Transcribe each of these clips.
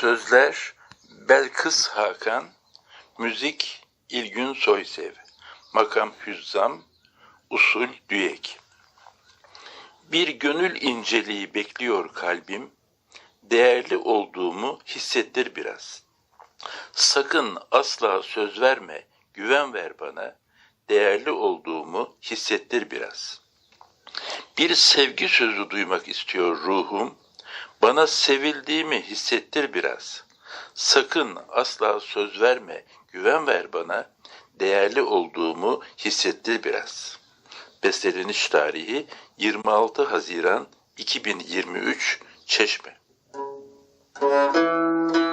Sözler Belkıs Hakan, müzik İlgün Soysev, makam Hüzzam, usul Düyek. Bir gönül inceliği bekliyor kalbim, değerli olduğumu hissettir biraz. Sakın asla söz verme, güven ver bana, değerli olduğumu hissettir biraz. Bir sevgi sözü duymak istiyor ruhum, bana sevildiğimi hissettir biraz. Sakın asla söz verme, güven ver bana, değerli olduğumu hissettir biraz. Besteleniş tarihi 26 Haziran 2023 Çeşme. Bir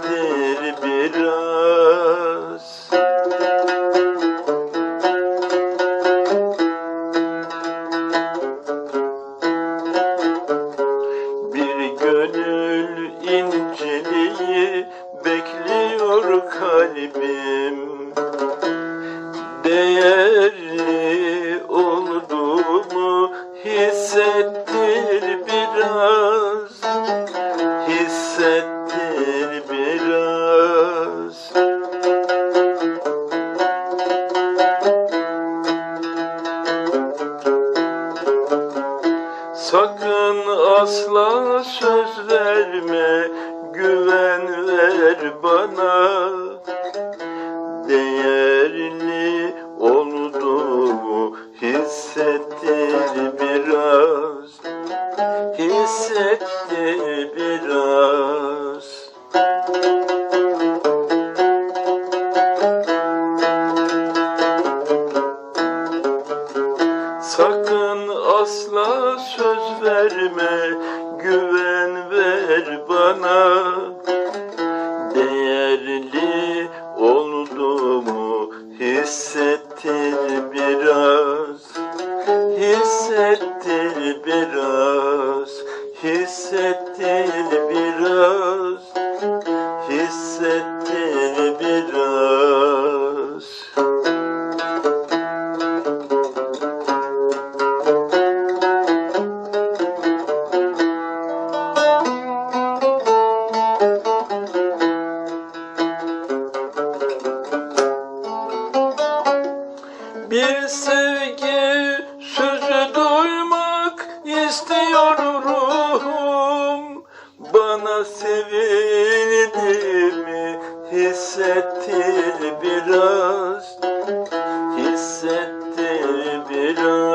Hissettir biraz. Bir gönül inceliği bekliyor kalbim. Değerli olduğumu hissettir asla söz verme, güven ver bana. Değerli olduğumu hissettir biraz, hissettir biraz. Sakın asla söz verme, güven ver bana. Değerli olduğumu hissettir biraz, hissettir biraz, hissettir biraz, hissettir biraz. Bir sevgi sözü duymak istiyor ruhum Bana sevildiğimi hissettir biraz. Hissettir biraz.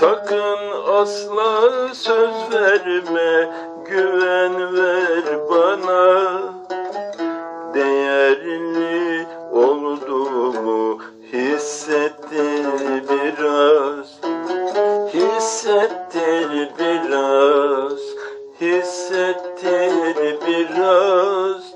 Sakın asla söz verme, güven ver bana. Değerli olduğumu hissettir biraz. Hissettir biraz. Hissettir biraz.